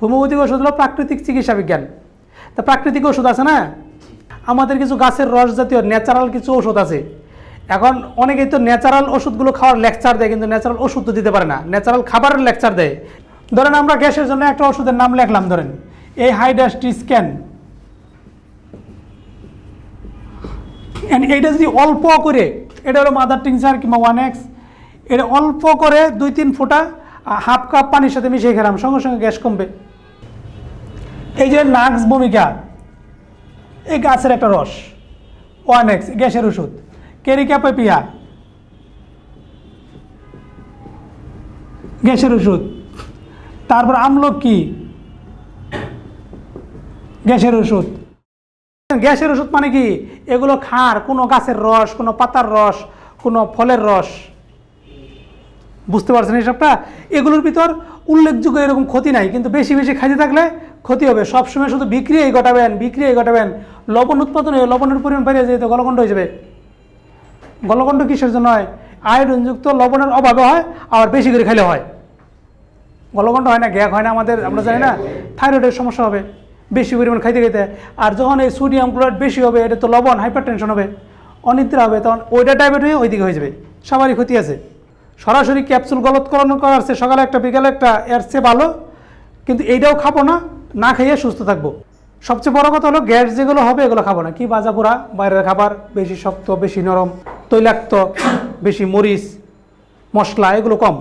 Homeopathic ওষুধ হলো প্রাকৃতিক চিকিৎসা বিজ্ঞান। তা প্রাকৃতিক ওষুধ আছে না? আমাদের কিছু গাছের রস জাতীয় ন্যাচারাল কিছু ওষুধ আছে। এখন অনেকেই তো ন্যাচারাল ওষুধগুলো খাওয়ার লেকচার দেয়, কিন্তু ন্যাচারাল ওষুধ তো দিতে পারে না। ন্যাচারাল খাবারের লেকচার দেয়। ধরেন আমরা গ্যাসের জন্য একটা ওষুধের নাম লিখলাম, ধরেন। এই হাইডাস্টি স্ক্যান এইটা যদি অল্প করে, এটা হলো মাদার টিংসার কিংবা ওয়ান এক্স এটা অল্প করে দুই তিন ফোঁটা হাফ কাপ পানির সাথে মিশিয়ে খেলাম। সঙ্গে সঙ্গে গ্যাস কমবে। এই যে নাক্স ভূমিকা, এই গাছের একটা রস। ওয়ান এক্স গ্যাসের ওষুধ। কেরিকা পেপিয়া গ্যাসের ওষুধ। তারপর আমলকি গ্যাসের ওষুধ। গ্যাসের ওষুধ মানে কি? এগুলো খার, কোনো গাছের রস, কোনো পাতার রস, কোনো ফলের রস। বুঝতে পারছেন এসবটা এগুলোর ভিতর উল্লেখযোগ্য এরকম ক্ষতি নাই, কিন্তু বেশি বেশি খাইতে থাকলে ক্ষতি হবে। সবসময় শুধু বিক্রিয়াই ঘটাবেন বিক্রিয়াই ঘটাবেন লবণ উৎপাদন হয়ে, লবণের পরিমাণ বেড়ে যেতে গলকণ্ড হয়ে যাবে। গলকণ্ড কিসের জন্য হয়? আয়োডিনযুক্ত লবণের অভাবে হয়, আবার বেশি করে খাইলে হয়। গলকণ্ড হয় না গ্যাক হয় না আমাদের, আমরা জানি না। থাইরয়েডের সমস্যা হবে, বেশি পরিমাণ খাইতে খাইতে। আর যখন এই সোডিয়াম ক্লোরাইড বেশি হবে, এটা তো লবণ হাইপার টেনশন হবে, অনিদ্রা হবে, তখন ওইটা ডায়াবেট হয়ে ওইদিকে হয়ে যাবে। সবারই ক্ষতি আছে। সরাসরি ক্যাপসুল গলতকরণ করার চেয়ে সকালে একটা, বিকালে একটা, এর চেয়ে ভালো। কিন্তু এইটাও খাব না না খাইয়ে সুস্থ থাকব। সবচেয়ে বড় কথা হলো গ্যাস যেগুলো হবে এগুলো খাব না। কি বাজা পোড়া বাইরের খাবার, বেশি শক্ত, বেশি নরম, তৈলাক্ত, বেশি মরিচ, মশলা, এগুলো কম।